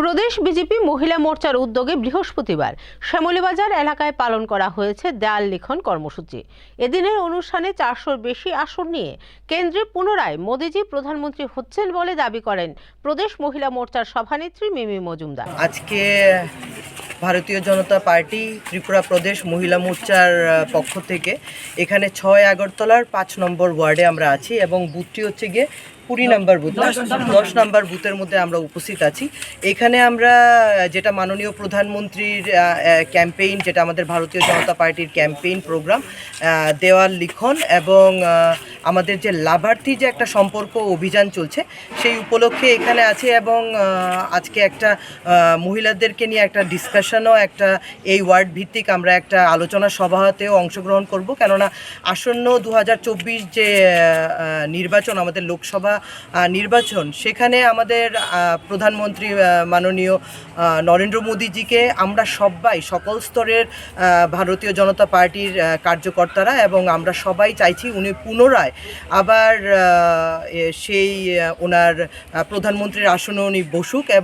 প্রদেশ BJP মহিলা মোর্চার উদ্যোগে বৃহস্পতিবার শ্যামলীবাজার এলাকায় পালন করা হয়েছে দেয়াল লিখন কর্মসূচি। এদিনের অনুষ্ঠানে চারশোর বেশি আসন নিয়ে কেন্দ্রে পুনরায় মোদিজি প্রধানমন্ত্রী হচ্ছেন বলে দাবি করেন প্রদেশ মহিলা মোর্চার সভানেত্রী মিমি মজুমদার। আজকে ভারতীয় জনতা পার্টি ত্রিপুরা প্রদেশ মহিলা মোর্চার পক্ষ থেকে। এখানে ছয় আগরতলার পাঁচ নম্বর ওয়ার্ডে আমরা আছি এবং বুথটি হচ্ছে গিয়ে কুড়ি নম্বর বুথ। দশ নম্বর বুথের মধ্যে আমরা উপস্থিত আছি। এখানে আমরা যেটা মাননীয় প্রধানমন্ত্রীর ক্যাম্পেইন যেটা আমাদের ভারতীয় জনতা পার্টির ক্যাম্পেইন প্রোগ্রাম দেওয়াল লিখন এবং আমাদের যে লাভার্থী যে একটা সম্পর্ক অভিযান চলছে, সেই উপলক্ষে এখানে আছে এবং আজকে একটা মহিলাদেরকে নিয়ে একটা ডিসকাশনও একটা এই ওয়ার্ড ভিত্তিক আমরা একটা আলোচনা সভাতেও অংশগ্রহণ করব। কেননা আসন্ন দু হাজার চব্বিশ যে নির্বাচন, আমাদের লোকসভা নির্বাচন, সেখানে আমাদের প্রধানমন্ত্রী মাননীয় নরেন্দ্র মোদীজিকে আমরা সবাই, সকল স্তরের ভারতীয় জনতা পার্টির কার্যকর্তারা এবং আমরা সবাই চাইছি উনি পুনরায় আবার সেই ওনার প্রধানমন্ত্রীর আসনে উনি বসুক